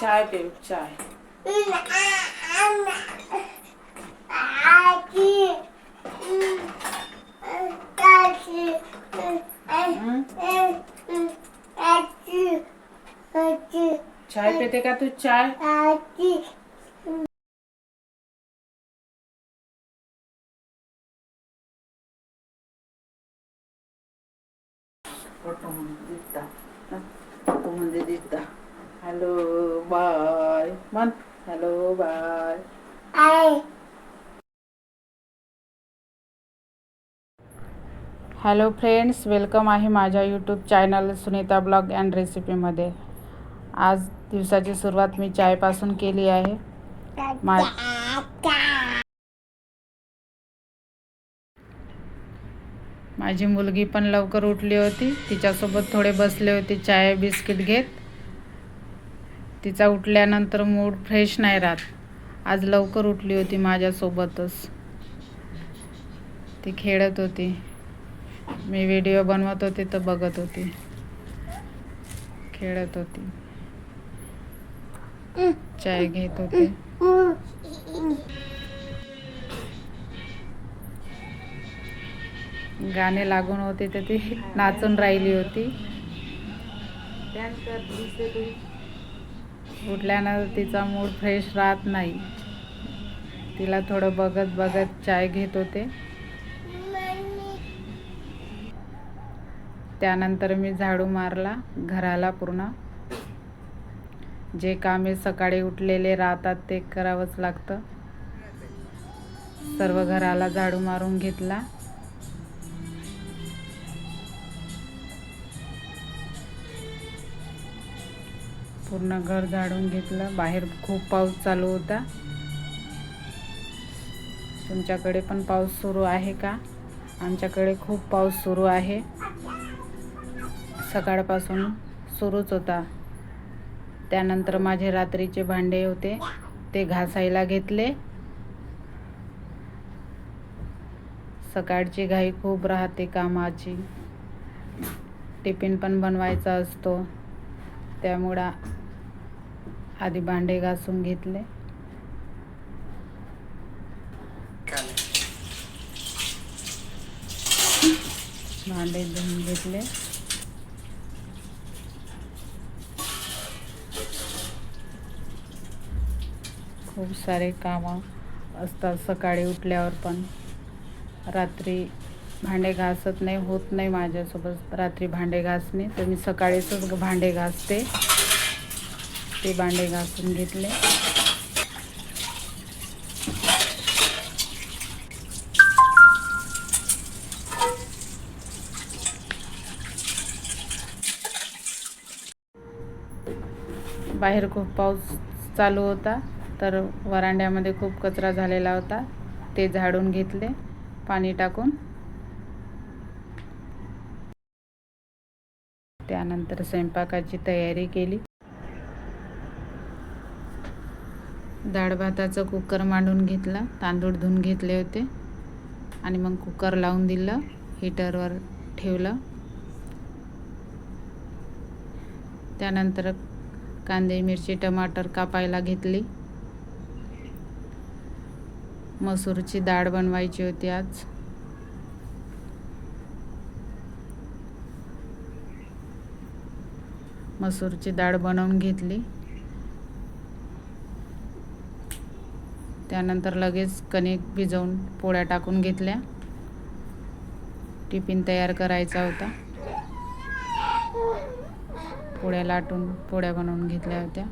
चाय पे चाय हं? चाय पेते का तू चाय photo photo मध्ये दिसता हॅलो बाय म्हण hello bye hello friends welcome आहे माझ्या YouTube channel Sunita blog and रेसिपीमध्ये आज दिवसाची सुरुवात मी चायपासून केली आहे. मा माझी मुलगी पण लवकर उठली होती. तिच्यासोबत थोडे बसले होते. चाय बिस्किट घेत. तिचा उठल्यानंतर मूड फ्रेश नाही राहत. आज लवकर उठली होती माझ्यासोबतच. ती खेळत होती. मी व्हिडिओ बनवत होते तर बघत होती. खेळत होती. चाय घेत होते. गाणे लागून होते तर ती नाचून राहिली होती. उठल्यानं तिचा मूड फ्रेश राहत नाही. तिला थोडं बघत बघत चाय घेत होते. त्यानंतर मी झाडू मारला घराला पूर्ण. जे कामे सकाळी उठलेले राहतात ते करावंच लागतं. सर्व घराला झाडू मारून घेतला. पूर्ण घर झाडून घेतलं. बाहेर खूप पाऊस चालू होता. तुमच्याकडे पण पाऊस सुरू आहे का? आमच्याकडे खूप पाऊस सुरू आहे. सकाळपासून सुरूच होता. त्यानंतर माझे रात्रीचे भांडे होते. ते घासायला घेतले. सकाळची घाई खूप राहते कामाची. टिफिन पण बनवायचा असतो. त्यामुळं आधी भांडे घासून घेतले. भांडे धुवून घेतले. खूप सारे कामं असतात सकाळी उठल्यावर पण. रात्री भांडे घासत नाही होत नाही माझ्यासोबत. रात्री भांडे घासणे तर मी सकाळीच भांडे घासते. ते भांडे घासून घेतले. बाहेर खूप पाऊस चालू होता तर वरांड्यामध्ये खूप कचरा झालेला होता. ते झाडून घेतले पाणी टाकून. त्यानंतर स्वयंपाकाची तयारी केली. डाळ भाताचं कुकर मांडून घेतला तांदूळ धुवून घेतले होते. आणि मग कुकर लावून दिलं हीटरवर ठेवलं. त्यानंतर कांदे मिरची टमाटर कापायला घेतली. मसूरची डाळ बनवायची होती आज. मसूरची डाळ बनवून घेतली. त्यानंतर लगेच कणिक भिजवून पोळ्या टाकून घेतल्या. टिफिन तयार करायचा होता. पोळ्या लाटून पोळ्या बनवून घेतल्या होत्या.